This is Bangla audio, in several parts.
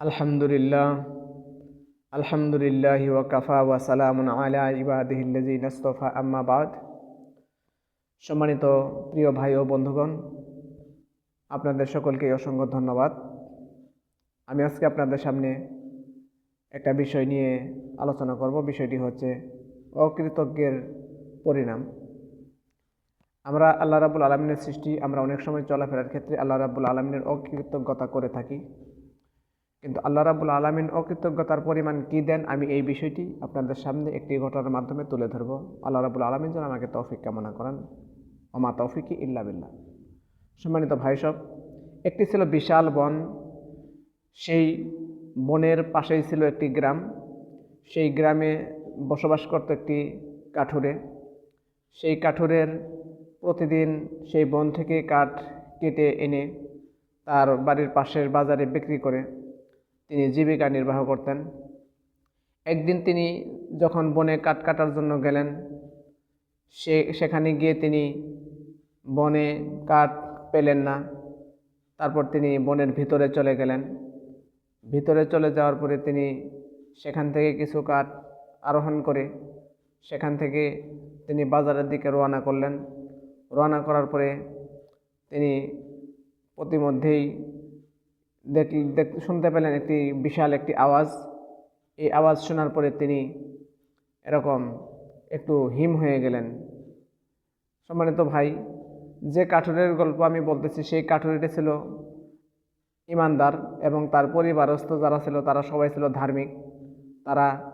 আলহামদুলিল্লাহ আলহামদুলিল্লাহ ওয়াকাফা ওয়া সালামুন আলা ইবাদিহিল্লাজি নাস্তফা আম্মা বাদ। সম্মানিত প্রিয় ভাই ও বন্ধুগণ, আপনাদের সকলকে অসংখ্য ধন্যবাদ। আমি আজকে আপনাদের সামনে একটা বিষয় নিয়ে আলোচনা করব, বিষয়টি হচ্ছে অকৃতজ্ঞের পরিণাম। আমরা আল্লাহ রাবুল আলমিনের সৃষ্টি, আমরা অনেক সময় চলাফেরার ক্ষেত্রে আল্লাহ রাবুল আলমিনের অকৃতজ্ঞতা করে থাকি। কিন্তু আল্লাহ রাবুল আলমিন অকৃতজ্ঞতার পরিমাণ কী দেন আমি এই বিষয়টি আপনাদের সামনে একটি ঘটনার মাধ্যমে তুলে ধরবো। আল্লাহ রাবুল আলমিন যেন আমাকে তৌফিক কামনা করেন। অমা তৌফিকি ইল্লা বিল্লাহ। সম্মানিত ভাই সব একটি ছিল বিশাল বন, সেই বনের পাশেই ছিল একটি গ্রাম। সেই গ্রামে বসবাস করত একটি কাঠুরে। সেই কাঠুরের প্রতিদিন সেই বন থেকে কাঠ কেটে এনে তার বাড়ির পাশের বাজারে বিক্রি করে। তিনি জীবিকা নির্বাহ করতেন। একদিন তিনি যখন বনে কাঠ কাটার জন্য গেলেন, সে, সেখানে গিয়ে তিনি বনে কাঠ পেলেন না। তারপর তিনি বনের ভিতরে চলে গেলেন। ভিতরে চলে যাওয়ার পরে তিনি সেখান থেকে কিছু কাঠ আরোহণ করে সেখান থেকে তিনি বাজারের দিকে রওনা করলেন। রওনা করার পরে তিনি প্রতিমধ্যেই শুনতে পেলেন একটি বিশাল একটি আওয়াজ। এই আওয়াজ শোনার পরে তিনি এরকম একটু হিম হয়ে গেলেন। সম্মানিত ভাই, যে কাঠুরের গল্প আমি বলতেছি, সেই কাঠুরিটি ছিল ইমানদার এবং তার পরিবারস্থ যারা ছিল, তারা সবাই ছিল ধার্মিক। তারা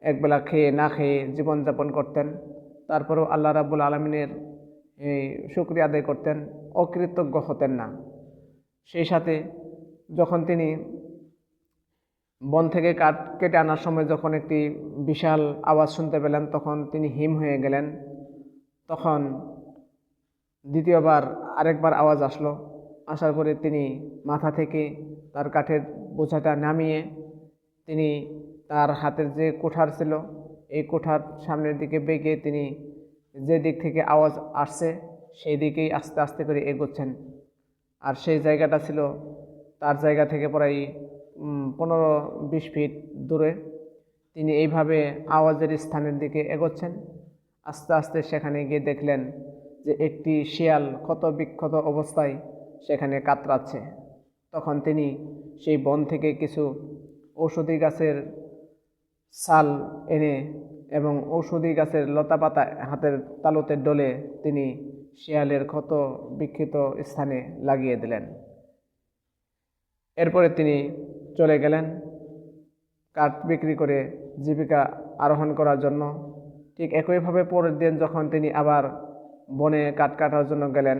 একবেলা খেয়ে না খেয়ে জীবনযাপন করতেন। তারপরেও আল্লাহ রাবুল আলমিনের এই শুক্রিয়া আদায় করতেন। অকৃতজ্ঞ হতেন না। সেই সাথে যখন তিনি বন থেকে কাঠ কেটে আনার সময় যখন একটি বিশাল আওয়াজ শুনতে পেলেন, তখন তিনি হিম হয়ে গেলেন। তখন দ্বিতীয়বার আরেকবার আওয়াজ আসলো। আসার পরে তিনি মাথা থেকে তার কাঠের বোঝাটা নামিয়ে তিনি তার হাতের যে কোঠার ছিল, এই কোঠার সামনের দিকে বেগে তিনি যে দিক থেকে আওয়াজ আসছে, সেই দিকেই আস্তে আস্তে করে এগোচ্ছেন। আর সেই জায়গাটা ছিল তার জায়গা থেকে প্রায় পনেরো, বিশ ফিট দূরে তিনি এইভাবে আওয়াজের স্থানের দিকে এগোচ্ছেন। আস্তে আস্তে সেখানে গিয়ে দেখলেন যে একটি শিয়াল ক্ষত বিক্ষত অবস্থায় সেখানে কাতরাচ্ছে। তখন তিনি সেই বন থেকে কিছু ঔষধি গাছের সাল এনে এবং ঔষধি গাছের লতাপাতা হাতের তালুতে ডলে তিনি শিয়ালের ক্ষত বিক্ষিত স্থানে লাগিয়ে দিলেন। এরপরে তিনি চলে গেলেন কাঠ বিক্রি করে জীবিকা আরোহণ করার জন্য। ঠিক একইভাবে পরের দিন যখন তিনি আবার বনে কাঠ কাটার জন্য গেলেন,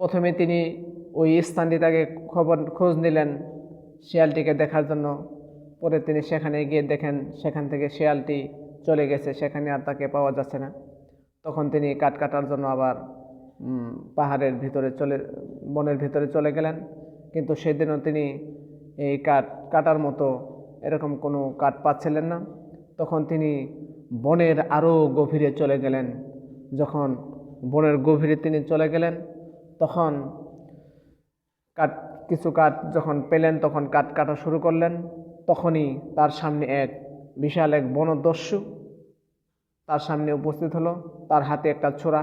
প্রথমে তিনি ওই স্থানটি তাকে খবর, খোঁজ নিলেন শিয়ালটিকে দেখার জন্য। পরে তিনি সেখানে গিয়ে দেখেন সেখান থেকে শিয়ালটি চলে গেছে, সেখানে আর তাকে পাওয়া যাচ্ছে না। তখন তিনি কাঠ কাটার জন্য আবার পাহাড়ের ভিতরে চলে, বনের ভিতরে চলে গেলেন। কিন্তু সেদিনও তিনি এই কাঠ, কাটার মতো এরকম কোনো কাঠ পাচ্ছিলেন না। তখন তিনি বনের আরও গভীরে চলে গেলেন। যখন বনের গভীরে তিনি চলে গেলেন, তখন কাঠ, কিছু কাঠ যখন পেলেন, তখন কাঠ কাটা শুরু করলেন। তখনই তার সামনে এক বিশাল এক বনদস্যু তার সামনে উপস্থিত হলো। তার হাতে একটা ছোড়া।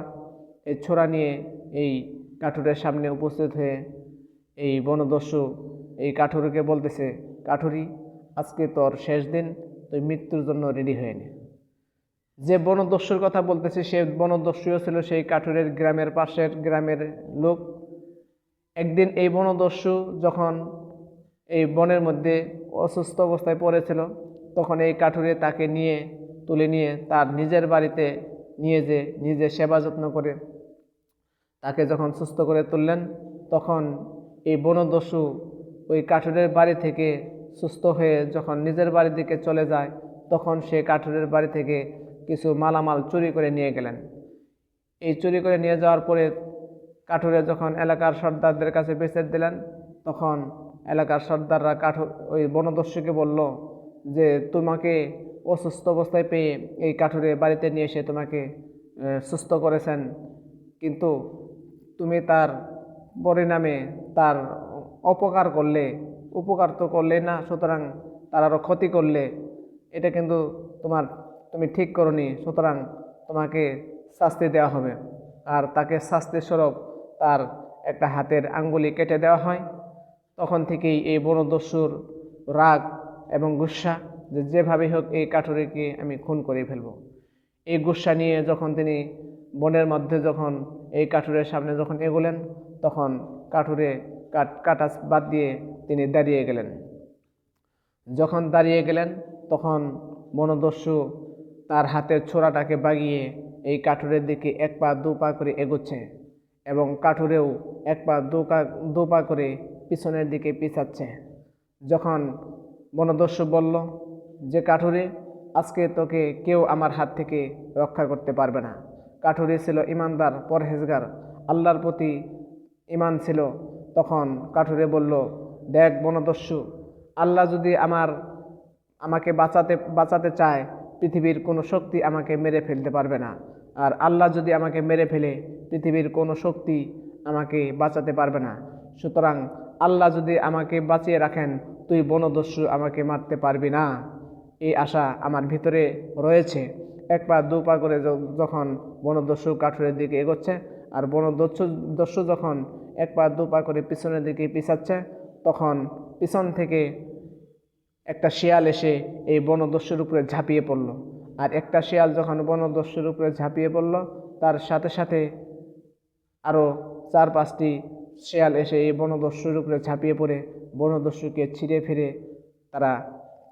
এই ছোড়া নিয়ে এই কাঠুরের সামনে উপস্থিত হয়ে এই বনদস্যু, এই কাঠুরিকে বলতেছে, কাঠুরি, আজকে তোর শেষ দিন, তুই মৃত্যুর জন্য রেডি হয়ে নে। যে বনদস্যুর কথা বলতেছে, সে বনদস্যুও ছিল সেই কাঠুরের গ্রামের পাশের গ্রামের লোক। একদিন এই বনদস্যু যখন এই বনের মধ্যে অসুস্থ অবস্থায় পড়েছিল, তখন এই কাঠুরে তাকে নিয়ে, তুলে নিয়ে তার নিজের বাড়িতে নিয়ে যে নিজে সেবা যত্ন করে তাকে যখন সুস্থ করে তুললেন, তখন এই বনদস্যু ওই কাঠুরের বাড়ি থেকে সুস্থ হয়ে যখন নিজের বাড়ির দিকে চলে যায়, তখন সে কাঠুরের বাড়ি থেকে কিছু মালামাল চুরি করে নিয়ে গেলেন। এই চুরি করে নিয়ে যাওয়ার পরে কাঠুরে যখন এলাকার সর্দারদের কাছে বেঁচে দিলেন, তখন এলাকার সর্দাররা কাঠুর ওই বনদস্যুকে বলল যে, তোমাকে অসুস্থ অবস্থায় পেয়ে এই কাঠুরে বাড়িতে নিয়ে এসে তোমাকে সুস্থ করেছেন। কিন্তু তুমি তার পরিণামে তার অপকার করলে, উপকার তো করলে না, সুতরাং তার আরও ক্ষতি করলে, এটা কিন্তু তোমার, তুমি ঠিক করনি, সুতরাং তোমাকে শাস্তি দেওয়া হবে। আর তাকে শাস্তি স্বরূপ তার একটা হাতের আঙ্গুলি কেটে দেওয়া হয়। তখন থেকেই এই বনদস্যুর রাগ এবং গুসা, যে যেভাবেই হোক এই কাঠুরিকে আমি খুন করে ফেলব। এই গুসা নিয়ে যখন তিনি বনের মধ্যে যখন, এই কাঠুরের সামনে যখন এগোলেন, তখন কাঠুরে কাট কাটা বাদ দিয়ে তিনি দাঁড়িয়ে গেলেন। যখন দাঁড়িয়ে গেলেন, তখন বনদস্যু তার হাতের ছোড়াটাকে বাগিয়ে এই কাঠুরের দিকে এক পা দু পা করে এগোচ্ছে এবং কাঠুরেও এক পা দু দু পা করে পিছনের দিকে পিছাচ্ছে। যখন বনদস্যু বলল, যে কাঠুরে, আজকে তোকে কেউ আমার হাত থেকে রক্ষা করতে পারবে না। কাঠুরে ছিল ইমানদার, পরহেজগার, আল্লাহর প্রতি ইমান ছিল, তখন কাঠুরে বলল, দেখ বনদস্যু, আল্লাহ যদি আমার, আমাকে বাঁচাতে বাঁচাতে চায়, পৃথিবীর কোনো শক্তি আমাকে মেরে ফেলতে পারবে না। আর আল্লাহ যদি আমাকে মেরে ফেলে, পৃথিবীর কোনো শক্তি আমাকে বাঁচাতে পারবে না। সুতরাং আল্লাহ যদি আমাকে বাঁচিয়ে রাখেন, তুই বনদস্যু আমাকে মারতে পারবি না। এই আশা আমার ভিতরে রয়েছে। এক পা দু পা করে যখন বনদস্যু কাঠুরের দিকে এগোচ্ছে, আর বনদস্যু, দস্যু যখন এক পা, দু পা করে পিছনের দিকে পিছাচ্ছে, তখন পিছন থেকে একটা শিয়াল এসে এই বনদস্যুর উপরে ঝাঁপিয়ে পড়ল। আর একটা শিয়াল যখন বনদস্যুর উপরে ঝাঁপিয়ে পড়ল, তার সাথে সাথে আরও চার, পাঁচটি শিয়াল এসে এই বনদস্যুর উপরে ঝাঁপিয়ে পড়ে। বনদস্যুকে ছিঁড়ে ফিরে তারা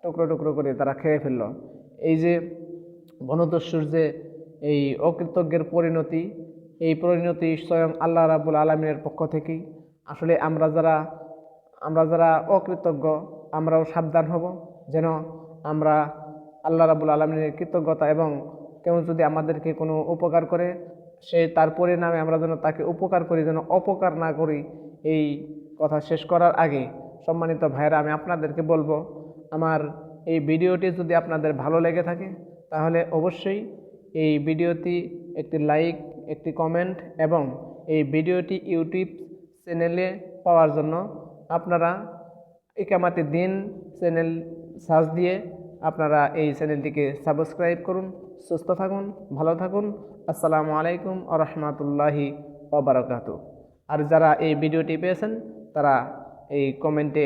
টুকরো টুকরো করে তারা খেয়ে ফেলল। এই যে বনদস্যুর যে এই অকৃতজ্ঞের পরিণতি এই পরিণতি স্বয়ং আল্লাহ রাবুল আলমিনের পক্ষ থেকেই। আসলে আমরা যারা আমরা যারা অকৃতজ্ঞ, আমরাও সাবধান হব যেন আমরা আল্লাহ রাবুল আলমিনের কৃতজ্ঞতা এবং কেউ যদি আমাদেরকে কোনো উপকার করে, সে তার পরিণামে আমরা যেন তাকে উপকার করি, যেন অপকার না করি, এই কথা শেষ করার আগে সম্মানিত ভাইয়েরা, আমি আপনাদেরকে বলব, আমার এই ভিডিওটি যদি আপনাদের ভালো লেগে থাকে, তাহলে অবশ্যই এই ভিডিওটি একটি লাইক একটি কমেন্ট এবং এই ভিডিওটি ইউটিউব চ্যানেলে পাওয়ার জন্য আপনারা একামাতে দিন চ্যানেল সার্চ দিয়ে আপনারা এই চ্যানেলটিকে সাবস্ক্রাইব করুন, সুস্থ থাকুন, ভালো থাকুন। আসসালামু আলাইকুম আ রহমতুল্লাহি ওবরাকাতু আর যারা এই ভিডিওটি পেয়েছেন, তারা এই কমেন্টে